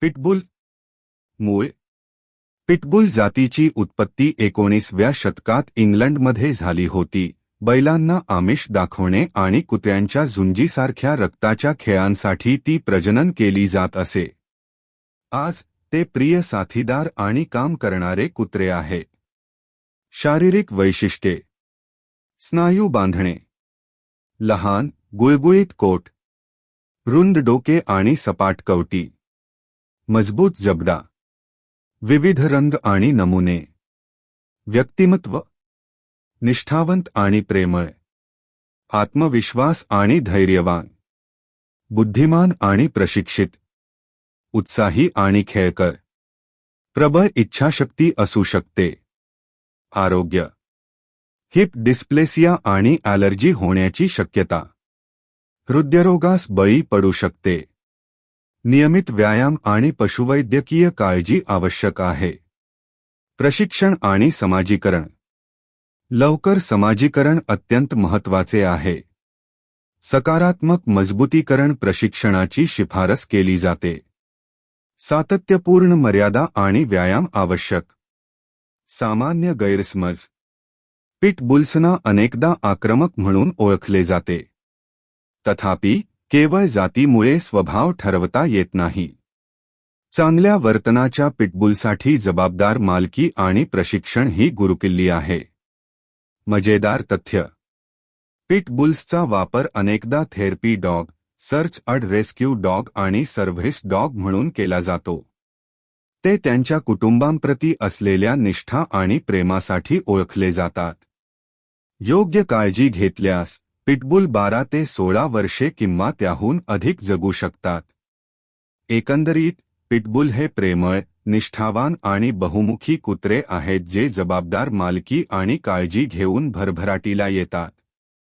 Pitbull मूळ. Pitbull जातीची उत्पत्ती एकोणीसव्या शतकात इंग्लंडमध्ये झाली होती. बैलांना आमिष दाखवणे आणि कुत्र्यांच्या झुंजीसारख्या रक्ताच्या खेळांसाठी ती प्रजनन केली जात असे. आज ते प्रिय साथीदार आणि काम करणारे कुत्रे आहेत शारीरिक वैशिष्ट्ये. स्नायू बांधणे. लहान गुळगुळीत कोट. रुंद डोके आणि सपाट कवटी. मज़बूत जबडा, विविध रंग आणि नमुने, व्यक्तिमत्व, निष्ठावंत आणि प्रेमळ, आत्मविश्वास आणि धैर्यवान, बुद्धिमान आणि प्रशिक्षित, उत्साही आणि खेळकर, प्रबळ इच्छाशक्ती असू शकते, आरोग्य, हिप डिस्प्लेसिया आणि ॲलर्जी होण्याची शक्यता, हृदयरोगास बळी पडू शकते. नियमित व्यायाम आणि पशुवैद्यकीय काळजी आवश्यक आहे. प्रशिक्षण आणि समाजीकरण. लवकर समाजीकरण अत्यंत महत्त्वाचे आहे. सकारात्मक मजबूतीकरण प्रशिक्षणाची शिफारस केली जाते. सातत्यपूर्ण मर्यादा आणि व्यायाम आवश्यक. सामान्य गैरसमज. पिट बुल्सना अनेकदा आक्रमक म्हणून ओळखले जाते. तथापि केवळ जातीमुळे स्वभाव ठरवता येत नाही. चांगल्या वर्तनाच्या पिटबुलसाठी जबाबदार मालकी आणि प्रशिक्षण ही गुरुकिल्ली आहे. मजेदार तथ्य. पिटबुल्सचा वापर अनेकदा therapy dog search and rescue dog आणि सर्व्हिस डॉग म्हणून केला जातो. ते त्यांच्या कुटुंबांप्रती असलेल्या निष्ठा आणि प्रेमासाठी ओळखले जातात. योग्य काळजी घेतल्यास पिटबुल बारा ते सोळा वर्षे किंवा त्याहून अधिक जगू शकतात. एकंदरीत पिटबुल हे प्रेमळ निष्ठावान आणि बहुमुखी कुत्रे आहेत जे जबाबदार मालकी आणि काळजी घेऊन भरभराटीला येतात.